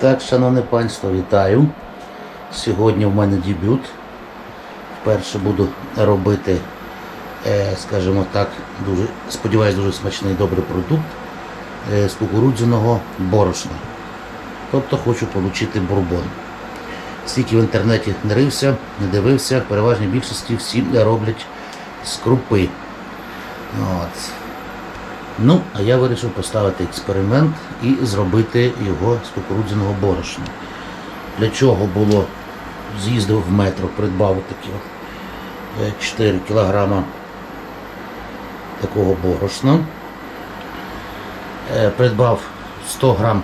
Так, шановне панство, вітаю. Сьогодні в мене дебют. Вперше буду робити, е, скажімо так, дуже, сподіваюсь, дуже смачний добрий продукт е, з кукурудзяного борошна. Тобто хочу отримати бурбон. Скільки в інтернеті не рився, не дивився, переважній більшості всі роблять з крупи. От. Ну, а я вирішив поставити експеримент і зробити його з кукурудзяного борошна. Для чого було, з'їздив в метро, придбав такі е, 4 кілограма такого борошна. Е, Придбав 100 грам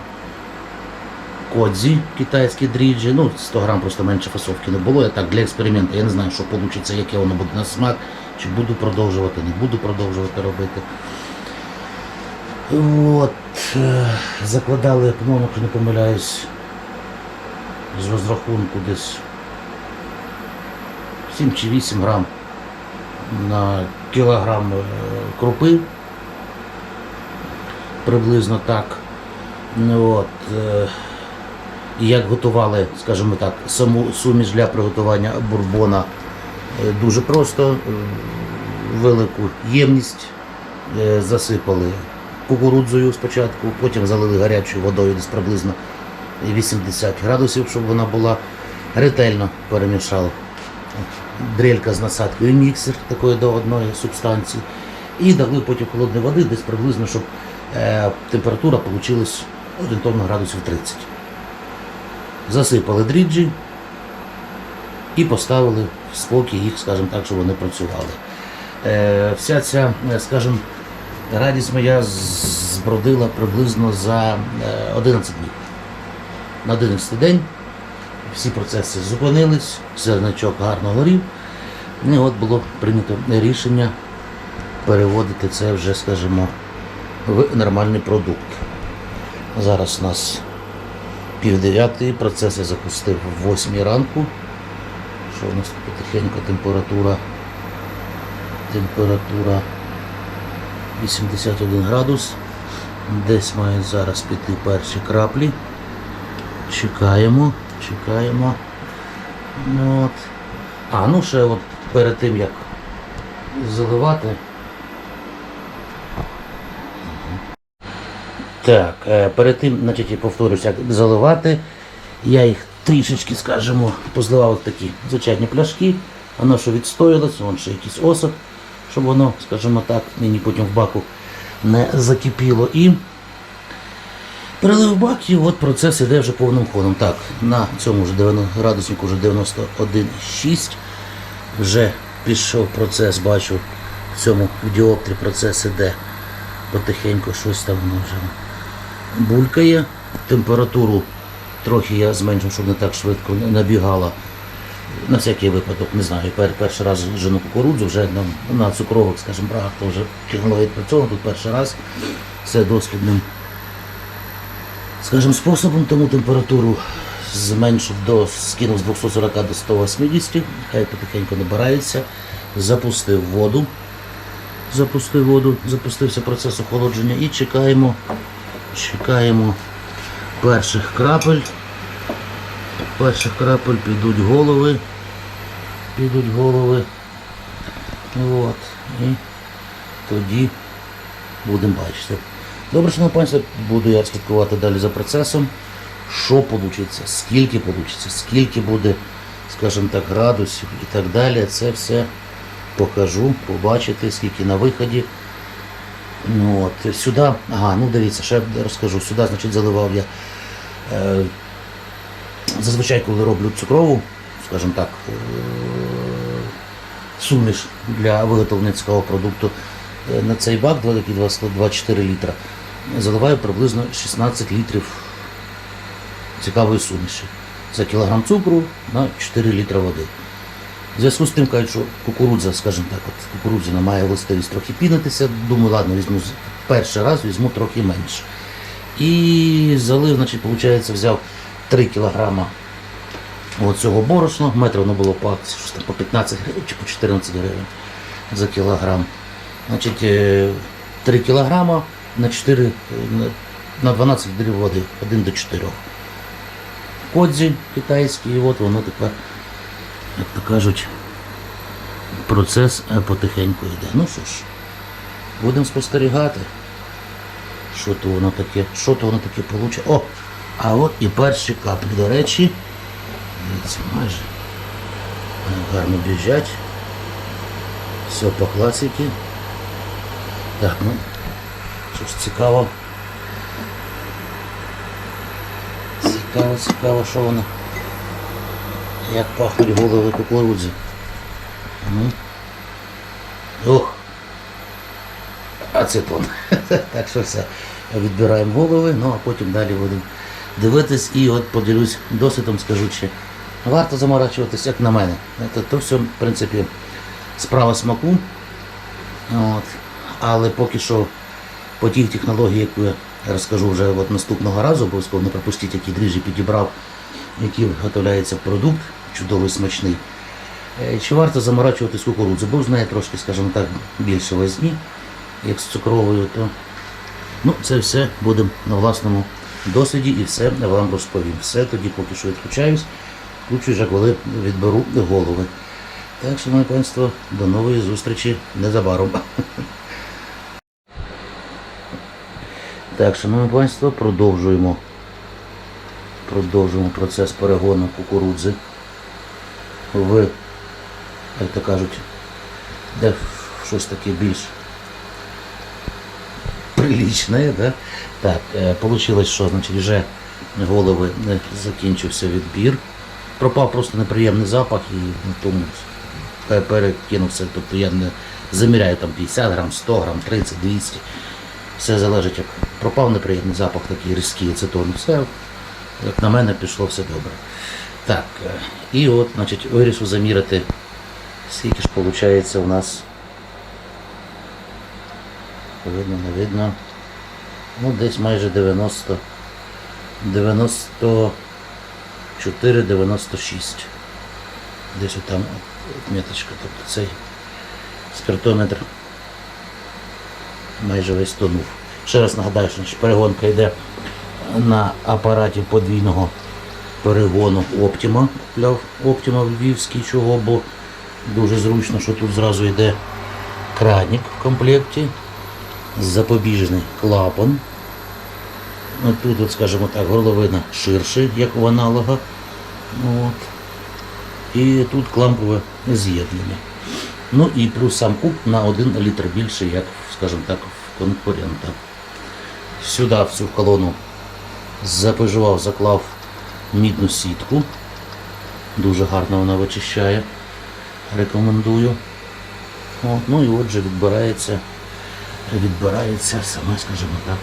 кодзі, китайські дріжджі, ну 100 грам просто менше фасовки не було. Я так для експерименту, я не знаю, що вийде, яке воно буде на смак, чи буду продовжувати, не буду продовжувати робити. От, е, закладали, якщо не помиляюсь, з розрахунку десь 7 чи 8 грам на кілограм е, крупи. Приблизно так. Ну, От, е, і як готували, скажімо так, саму суміш для приготування бурбона дуже просто. Велику ємність засипали кукурудзою спочатку, потім залили гарячою водою десь приблизно 80 градусів, щоб вона була ретельно перемішала. Дрелька з насадкою міксер такої до одної субстанції. І дали потім холодної води, десь приблизно, щоб е, температура вийшла орієнтовно градусів 30. Засипали дріджі і поставили в спокій їх, скажімо так, щоб вони працювали. Е, вся ця, е, скажімо, радість моя збродила приблизно за е, 11 днів. На 11 день всі процеси зупинились, зерничок гарно горів. І от було прийнято рішення переводити це вже, скажімо, в нормальний продукт. Зараз у нас пів дев'ятої, процес я запустив в 8 ранку. Що у нас потихеньку температура? Температура 81 градус. Десь мають зараз піти перші краплі. Чекаємо, чекаємо. Ну, От. А, ну ще от перед тим як заливати. Так, е, перед тим, значить, повторюсь, як заливати, я їх трішечки, скажімо, позливав такі звичайні пляшки, воно що відстоялось, вон ще якийсь осад, щоб воно, скажімо так, мені потім в баку не закипіло. І перелив бак, і от процес іде вже повним ходом. Так, на цьому вже 90 градуснику вже 91,6. Вже пішов процес, бачу, в цьому діоптрі процес іде потихеньку щось там воно вже булькає. Температуру трохи я зменшив, щоб не так швидко набігала. На всякий випадок, не знаю, пер, перший раз жену кукурудзу, вже на, на цукрових, скажімо, брагах, то вже технологія відпрацьована, тут перший раз все дослідним скажімо, способом, тому температуру зменшив до скинув з 240 до 180, хай потихеньку набирається, запустив воду, запустив воду, запустився процес охолодження і чекаємо, чекаємо перших крапель. Перших крапель підуть голови, підуть голови. От. І тоді будемо бачити. Добре, шановне панство, буду я слідкувати далі за процесом. Що вийде, скільки вийде, скільки буде, скажімо так, градусів і так далі. Це все покажу, побачите, скільки на виході. Ну, от, сюди, ага, ну дивіться, ще розкажу. Сюди, значить, заливав я. Зазвичай, коли роблю цукрову, скажімо так, е, суміш для виготовлення цього продукту е, на цей бак, великий 24 літра, заливаю приблизно 16 літрів цікавої суміші. Це кілограм цукру на 4 літра води. В зв'язку з тим кажуть, що кукурудза, скажімо так, от кукурудзяна має властивість трохи пінитися. Думаю, ладно, візьму перший раз візьму трохи менше. І залив, значить, виходить, взяв 3 кілограма цього борошна. Метр воно було по там по 15 гривень чи по 14 гривень за кілограм. Значить, е, 3 кілограма на 4, е, на- на 12 літрів води, 1 до 4. кодзі китайський, і от воно тепер, як то кажуть, процес е, потихеньку йде. Ну що ж, будемо спостерігати, що то воно таке, що то воно таке получить. О! А от і перші каплі, до речі, дивіться, майже гарно біжать. Все по класиці. Так, ну, що ж цікаво. Цікаво, цікаво, що воно. Як пахнуть голови кукурудзи. Ну. Ох. Ацетон. так що все. Відбираємо голови, ну а потім далі будемо дивитись і от поділюсь досвідом, скажу, чи варто заморачуватись, як на мене. Це то все, в принципі, справа смаку. От. Але поки що по тій технології, яку я розкажу вже от наступного разу, обов'язково не пропустіть, які дріжджі підібрав, який виготовляється продукт, чудовий смачний. Е, Чи варто заморачуватись кукурудзу? Бо з неї трошки, скажімо так, більше возні, як з цукровою, то ну, це все будемо на власному досвіді і все вам розповім. Все тоді поки що відключаюсь, включу вже коли відберу голови. Так, шановне панство, до нової зустрічі незабаром. Так, шановне панство, продовжуємо. Продовжуємо процес перегону кукурудзи в, як то кажуть, де щось таке більш приличне, да? Так, е, получилось, що значить, вже голови е, закінчився відбір. Пропав просто неприємний запах і тому перекинувся. Тобто я не заміряю там 50 грам, 100 грам, 30, 200. Все залежить, як пропав неприємний запах, такий різкий ацетон. Все, як на мене, пішло все добре. Так, е, і от, значить, вирішив заміряти, скільки ж виходить у нас. Видно, не видно. Ну, десь майже 90. 94, 96. Десь отам отметочка, тобто цей спиртометр майже весь тонув. Ще раз нагадаю, що перегонка йде на апараті подвійного перегону Optima. Купляв Optima Львівський, чого, бо дуже зручно, що тут зразу йде кранік в комплекті, запобіжний клапан. Тут, от, скажімо так, горловина ширше, як у аналога. От. І тут клампове з'єднання. Ну і плюс сам куб на 1 літр більше, як, скажімо так, в конкурента. Сюди в цю колону запежував, заклав мідну сітку. Дуже гарно вона вичищає. Рекомендую. От, ну і отже відбирається, відбирається саме, скажімо так,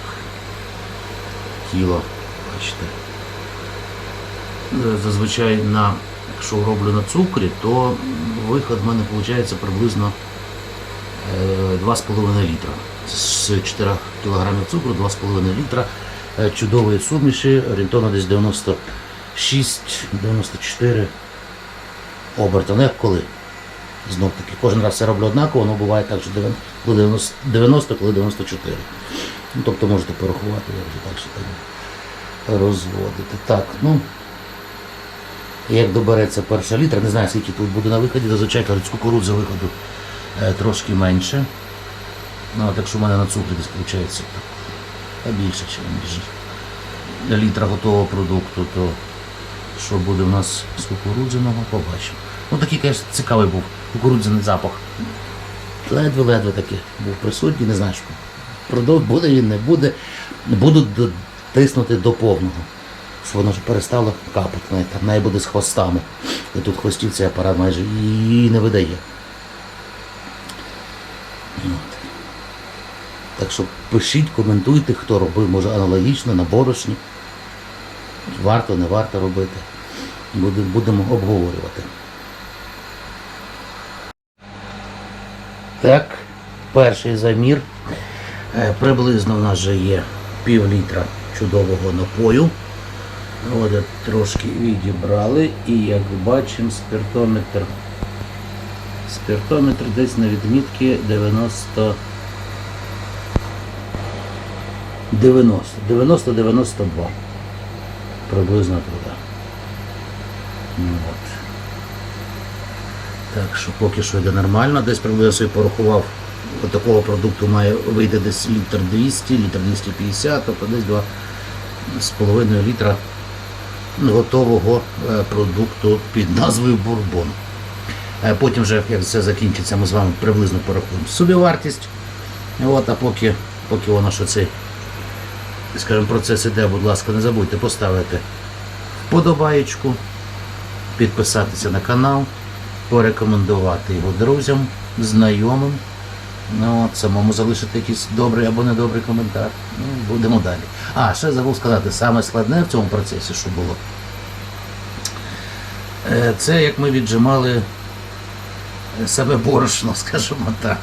тіло. Бачите. Е, Зазвичай на, якщо роблю на цукрі, то виход в мене виходить приблизно е, 2,5 літра. З 4 кг цукру 2,5 літра е, чудової суміші, орієнтовно десь 96-94 оберта. Ну як коли? Знов таки, кожен раз все роблю однаково, воно буває так, що 90, коли 90, 90 коли 94. Ну, тобто можете порахувати, я вже так що так розводити. Так, ну. Як добереться перша літра, не знаю скільки тут буде на виході, зазвичай кажуть, з виходу е, трошки менше. Ну, от якщо в мене на цукрі десь виходить, більше, ніж літра готового продукту, то що буде в нас з кукурудзяного, побачимо. Ну такий, звісно, цікавий був кукурудзяний запах. Ледве-ледве таки був присутній, не знаю, що буде він, не буде. Буду до- тиснути до повного. Щоб воно вже перестало капати, навіть там навіть буде з хвостами. І тут хвостів цей апарат майже і не видає. От. Так що пишіть, коментуйте, хто робив, може аналогічно на борошні. Варто, не варто робити. Будемо обговорювати. Так, перший замір. Е, Приблизно в нас вже є пів літра чудового напою. От трошки відібрали і як бачимо спиртометр. Спиртометр десь на відмітки 90 90 90-92. Приблизно туди. Ну, От. Так що поки що йде нормально, десь приблизно собі порахував, от такого продукту має вийти десь літр 200, літр 250, тобто десь 2,5 літра готового е, продукту під назвою бурбон. Е, Потім вже, як все закінчиться, ми з вами приблизно порахуємо собівартість. От, а поки, поки воно що цей, скажімо, процес іде, будь ласка, не забудьте поставити вподобаєчку, підписатися на канал, порекомендувати його друзям, знайомим. Ну, от, самому залишити якийсь добрий або недобрий коментар. Ну, будемо далі. А, ще забув сказати, саме складне в цьому процесі, що було. Е, Це як ми віджимали е, саме борошно, скажімо так.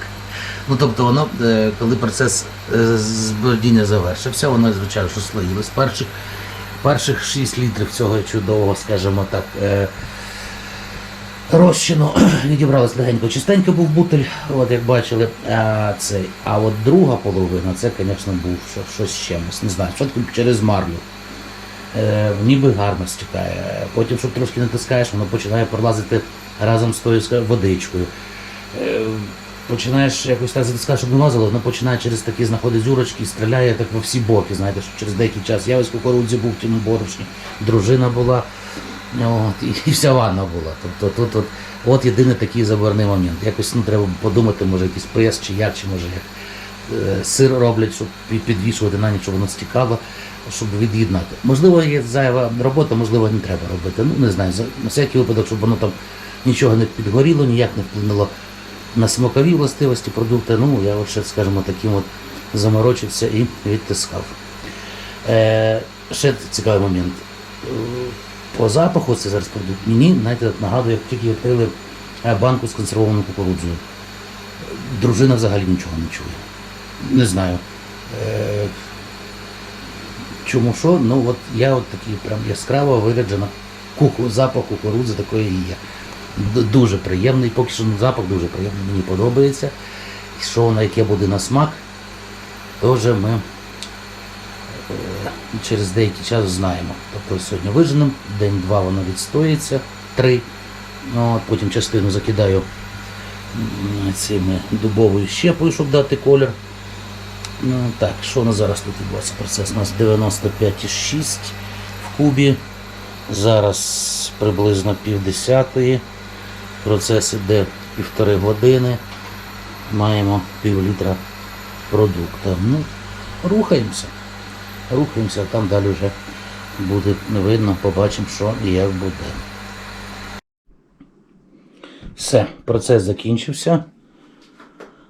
Ну, тобто воно, е, коли процес е, збродіння завершився, воно, звичайно, що слоїлось. Перших, перших 6 літрів цього чудового, скажімо так, е, розчину відібралось легенько. Чистенько був бутиль, от як бачили. А, цей. а от друга половина, це, звісно, був щось чимось. Не знаю, що через марлю. Е, ніби гарно стікає. Потім, щоб трошки натискаєш, воно починає пролазити разом з тою водичкою. Е, починаєш якось так затискати, щоб не лазило, воно починає через такі знаходить зюрочки і стріляє так во всі боки, знаєте, що через деякий час. Я ось в кукурудзі був в тім борошні, дружина була. От, і, вся ванна була. Тобто тут от, от єдиний такий заборний момент. Якось ну, треба подумати, може якийсь прес чи як, чи може як е, сир роблять, щоб підвішувати на ніч, щоб воно стікало, щоб від'єднати. Можливо, є зайва робота, можливо, не треба робити. Ну не знаю, на всякий випадок, щоб воно там нічого не підгоріло, ніяк не вплинуло на смакові властивості продукту. Ну, я от скажімо, таким от заморочився і відтискав. Е, ще цікавий момент. Е, По запаху це зараз продукт. Мені, знаєте, нагадує, як тільки відкрили е, банку з консервованою кукурудзою. Дружина взагалі нічого не чує. Не знаю. Е, чому що? Ну от я от такий прям яскраво виряджена запах кукурудзи такої є. Дуже приємний, поки що запах дуже приємний, мені подобається. І що воно яке буде на смак, вже ми е, через деякий час знаємо. Тобто сьогодні виженемо, день-два воно відстоїться, три. Ну, от потім частину закидаю цими дубовою щепою, щоб дати колір. Ну, так, що у нас зараз тут відбувається процес? У нас 95,6 в кубі. Зараз приблизно півдесятої. Процес іде півтори години. Маємо пів літра продукту. Ну, рухаємося. Рухаємося, а там далі вже буде видно, побачимо, що і як буде. Все, процес закінчився.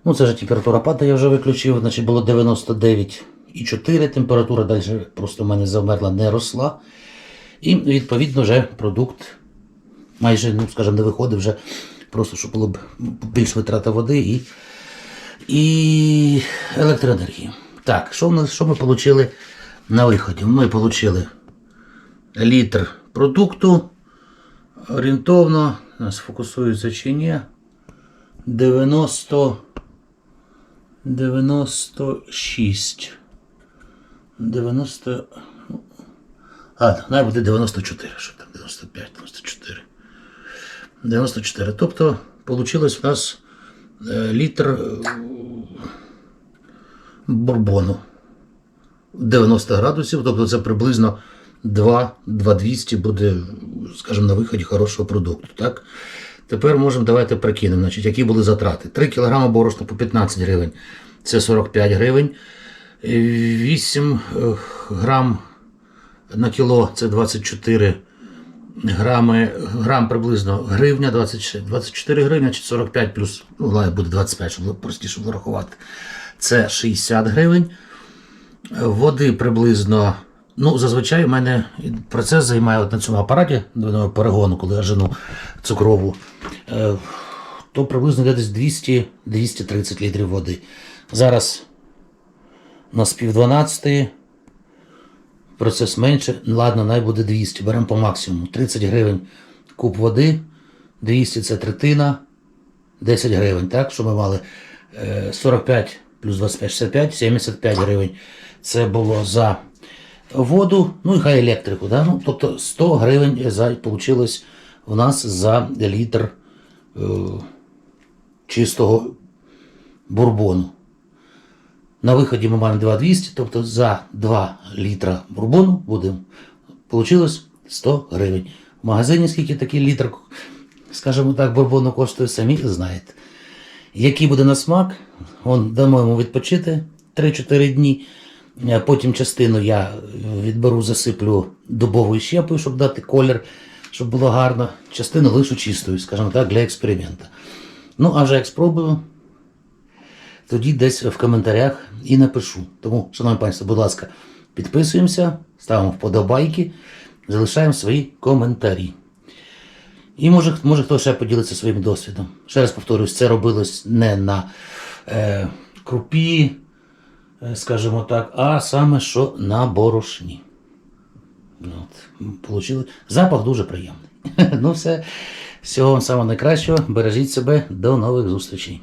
Ну, це ж температура падає, я вже виключив, значить було 99,4 температура, далі просто в мене завмерла, не росла. І відповідно вже продукт майже, ну скажімо, не виходить вже, просто щоб було б більш витрата води і, і електроенергії. Так, що, нас, що ми отримали на виході? Ми отримали літр продукту. Орієнтовно, нас фокусується чи ні. 90 96. 90. ну, А, навіть буде 94, що там 95, 94. 94. Тобто, вийшло у нас е, літр е, бурбону 90 градусів, тобто це приблизно 2 2200 буде, скажімо, на виході хорошого продукту. Так? Тепер можемо давайте прикинемо, значить, які були затрати. 3 кг борошна по 15 гривень це 45 гривень. 8 е, грам на кіло це 24 грами, грам приблизно гривня, 26 24 гривня чи 45 плюс, ну, буде 25, щоб простіше було рахувати. Це 60 гривень. Води приблизно. Ну, зазвичай в мене процес займає от на цьому апараті двойного перегону, коли я жену цукрову, е, то приблизно йде десь 200-230 літрів води. Зараз у нас пів 12, процес менше, ладно, най буде 200, беремо по максимуму. 30 гривень куб води, 200 це третина, 10 гривень, так, що ми мали е, 45 плюс 25, 65, 75 гривень. Це було за воду, ну і хай електрику. Да? Ну, тобто 100 гривень за, получилось у нас за літр е, чистого бурбону. На виході ми маємо 2200, тобто за 2 літра бурбону будемо. Получилось 100 гривень. В магазині скільки такий літр, скажімо так, бурбону коштує, самі знаєте. Який буде на смак, он, дамо йому відпочити 3-4 дні. Е, Потім частину я відберу, засиплю дубовою щепою, щоб дати колір, щоб було гарно. Частину лишу чистою, скажімо так, для експерименту. Ну, а вже як спробую, тоді десь в коментарях і напишу. Тому, шановні панство, будь ласка, підписуємося, ставимо вподобайки, залишаємо свої коментарі. І може, може хто ще поділиться своїм досвідом. Ще раз повторюсь, це робилось не на е, крупі, е, скажімо так, а саме що на борошні. От, получили. Запах дуже приємний. ну все, всього вам самого найкращого. Бережіть себе, до нових зустрічей.